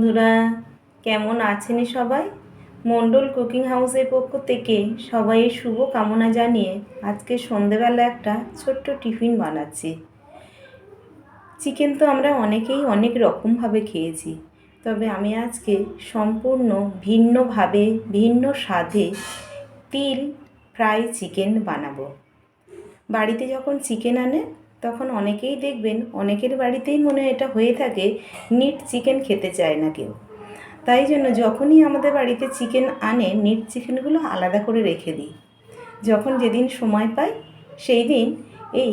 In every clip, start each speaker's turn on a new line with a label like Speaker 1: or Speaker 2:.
Speaker 1: বন্ধুরা, কেমন আছেন সবাই? মণ্ডল কুকিং হাউসের পক্ষ থেকে সবাই শুভ কামনা জানিয়ে আজকে সন্ধেবেলা একটা ছোট্ট টিফিন বানাচ্ছি। চিকেন তো আমরা অনেকেই অনেক রকমভাবে খেয়েছি, তবে আমি আজকে সম্পূর্ণ ভিন্নভাবে, ভিন্ন স্বাদে তিল ফ্রাই চিকেন বানাবো। বাড়িতে যখন চিকেন আনে তখন অনেকেই দেখবেন, অনেকের বাড়িতেই মনে হয় এটা হয়ে থাকে, নিট চিকেন খেতে চায় না কেউ। তাই জন্য যখনই আমাদের বাড়িতে চিকেন আনে, নিট চিকেনগুলো আলাদা করে রেখে দিই। যখন যেদিন সময় পাই, সেই দিন এই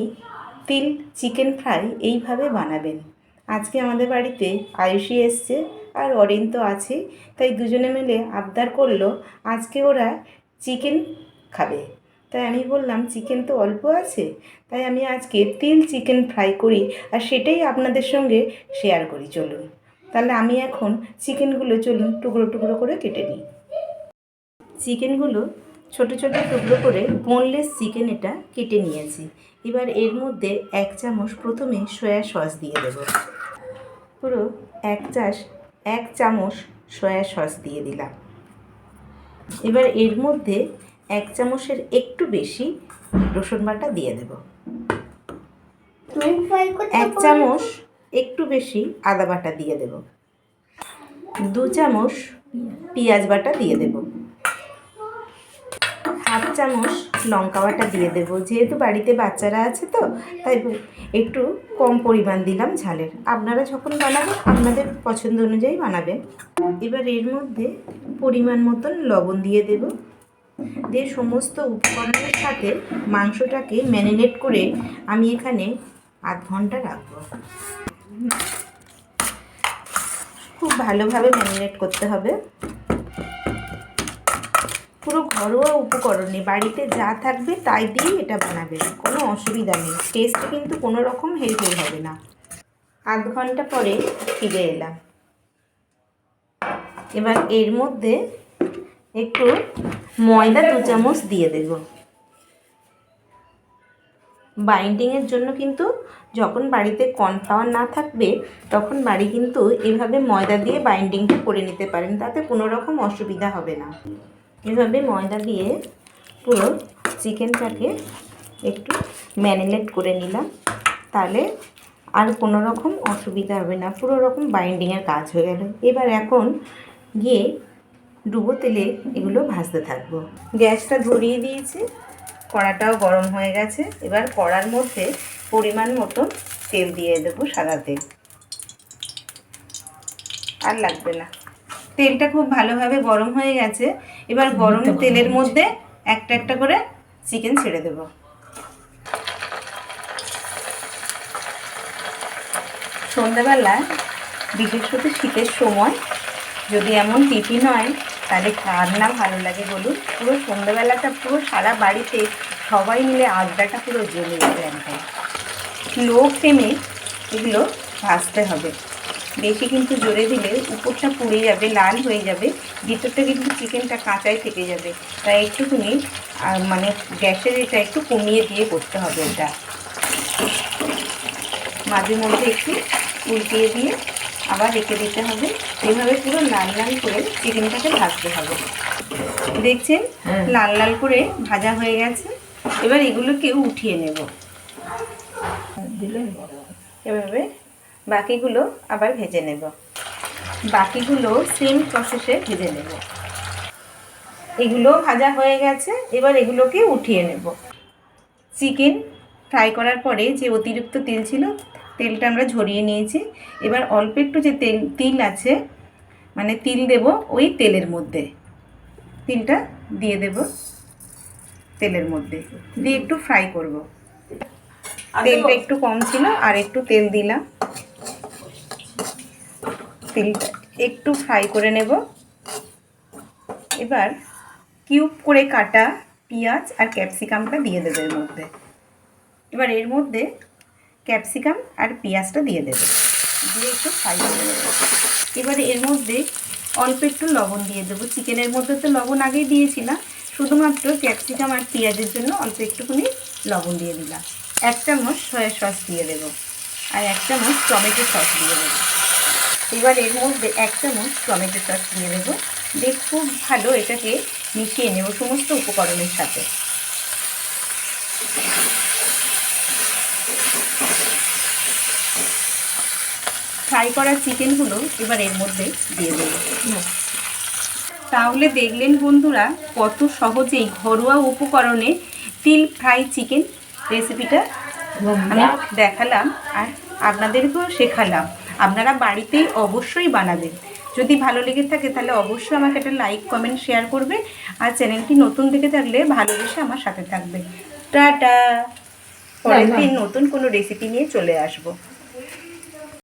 Speaker 1: তিল চিকেন ফ্রাই এইভাবে বানাবেন। আজকে আমাদের বাড়িতে আয়ুষি এসছে আর অরিন তো আছে, তাই দুজনে মিলে আবদার করল, আজকে ওরা চিকেন খাবে। তাই আমি বললাম চিকেন তো অল্প আছে, তাই আমি আজকে তিল চিকেন ফ্রাই করি আর সেটাই আপনাদের সঙ্গে শেয়ার করি, চলুন। তাহলে আমি এখন চিকেনগুলো চলুন টুকরো টুকরো করে কেটে নিই। চিকেনগুলো ছোট ছোট টুকরো করে বোনলেস চিকেন এটা কেটে নিয়েছি। এবার এর মধ্যে এক চামচ প্রথমে সয়া সস দিয়ে দেব। পুরো এক চাষ এক চামচ সয়া সস দিয়ে দিলাম। এবার এর মধ্যে এক চামচের একটু বেশি রসুন বাটা দিয়ে দেব। এক চামচ একটু বেশি আদা বাটা দিয়ে দেব। দু চামচ পেঁয়াজ বাটা দিয়ে দেব। হাফ চামচ লঙ্কা বাটা দিয়ে দেব। যেহেতু বাড়িতে বাচ্চারা আছে তো তাই একটু কম পরিমাণ দিলাম ঝালের। আপনারা যখন বানাবেন আপনাদের পছন্দ অনুযায়ী বানাবেন। এবার এর মধ্যে পরিমাণ মতন লবণ দিয়ে দেব। দিয়ে সমস্ত উপকরণের সাথে মাংসটাকে ম্যারিনেট করে আমি এখানে আধ ঘণ্টা রাখব। খুব ভালোভাবে ম্যারিনেট করতে হবে। পুরো ঘরোয়া উপকরণে বাড়িতে যা থাকবে তাই দিয়েই এটা বানাবেন, কোনো অসুবিধা নেই। টেস্ট কিন্তু কোনো রকম হেরফের হবে না। আধ ঘণ্টা পরে ফিরে এলাম। এবার এর মধ্যে একটু ময়দা দু চামচ দিয়ে দেব। বাইন্ডিংয়ের জন্য কিন্তু যখন বাড়িতে কর্নফ্লাওয়ার না থাকবে, তখন বাড়ি কিন্তু এভাবে ময়দা দিয়ে বাইন্ডিংটা করে নিতে পারেন, তাতে কোনো রকম অসুবিধা হবে না। এভাবে ময়দা দিয়ে পুরো চিকেনটাকে একটু ম্যারিনেট করে নিলাম, তাহলে আর কোনো রকম অসুবিধা হবে না, পুরো রকম বাইন্ডিংয়ের কাজ হয়ে গেল। এবার এখন গিয়ে ডুবো তেলে এগুলো ভাজতে থাকব। গ্যাসটা ধরিয়ে দিয়েছি কড়াটাও গরম হয়ে গেছে। এবার কড়ার মধ্যে পরিমাণ মতো তেল দিয়ে দেবো সাদা তেল। আর লাগবে না। তেলটা খুব ভালোভাবে গরম হয়ে গেছে। এবার গরম তেলের মধ্যে একটা একটা করে চিকেন ছেড়ে দেব। সন্ধ্যাবেলায় বিশেষ করে শীতের সময় যদি এমন টিফিন হয় তাহলে কার না, ভালো লাগে বলুন। পুরো সন্ধ্যাবেলাটা পুরো সারা বাড়িতে সবাই মিলে আড্ডাটা পুরো জমে যাবে একদম। লো ফ্লেমে এগুলো ভাজতে হবে। বেশি কিন্তু জোরে দিলে উপরটা পুড়ে যাবে, লাল হয়ে যাবে। ভিতরটা কিন্তু চিকেনটা কাঁচাই থেকে যাবে। তাই একটুখানি মানে গ্যাসের এটা একটু কমিয়ে দিয়ে করতে হবে এটা। মাঝে মধ্যে একটু উল্টিয়ে দিয়ে আবার রেখে দিতে হবে। এইভাবে পুরো লাল লাল করে চিকেনটাকে ভাজতে হবে। দেখছেন? লাল লাল করে ভাজা হয়ে গেছে। এবার এগুলোকে উঠিয়ে নেব। এভাবে বাকিগুলো আবার ভেজে নেব। বাকিগুলো সেম প্রসেসে ভেজে নেব। এগুলো ভাজা হয়ে গেছে। এবার এগুলোকে উঠিয়ে নেব। চিকেন ফ্রাই করার পরে যে অতিরিক্ত তেল ছিল তেলটা আমরা ঝরিয়ে নিয়েছি। এবার অল্প একটু যে তেল তিল আছে মানে তিল দেব ওই তেলের মধ্যে। তিলটা দিয়ে দেব তেলের মধ্যে। দিয়ে একটু ফ্রাই করব। তেলটা একটু কম ছিল আর একটু তেল দিলাম। তেলটা একটু ফ্রাই করে নেব। এবার কিউব করে কাটা পেঁয়াজ আর ক্যাপসিকামটা দিয়ে দেবে এর মধ্যে। এবার এর মধ্যে ক্যাপসিকাম আর পেঁয়াজটা দিয়ে দেবে। দিয়ে একটু ফ্রাই করে দেবো এবারে এর মধ্যে অল্প একটু লবণ দিয়ে দেবো। চিকেনের মধ্যে তো লবণ আগেই দিয়েছিলাম, শুধুমাত্র ক্যাপসিকাম আর পেঁয়াজের জন্য অল্প একটুখানি লবণ দিয়ে দিলাম। এক চামচ সয়া সস দিয়ে দেবো আর এক চামচ টমেটো সস দিয়ে দেবো। এবার এর মধ্যে এক চামচ টমেটো সস দিয়ে দেবো। দিয়ে খুব ভালো এটাকে মিশিয়ে নেব সমস্ত উপকরণের সাথে। ফ্রাই করা চিকেনগুলো এবার এর মধ্যে দিয়ে দেবো। তাহলে দেখলেন বন্ধুরা কত সহজেই ঘরোয়া উপকরণে তিল ফ্রাই চিকেন রেসিপিটা আমি দেখালাম আর আপনাদেরকেও শেখালাম। আপনারা বাড়িতেই অবশ্যই বানাবেন। যদি ভালো লেগে থাকে তাহলে অবশ্যই আমাকে একটা লাইক কমেন্ট শেয়ার করবে আর চ্যানেলটি নতুন দেখে থাকলে ভালোবেসে আমার সাথে থাকবে। টাটা! পরের দিন নতুন কোনো রেসিপি নিয়ে চলে আসব।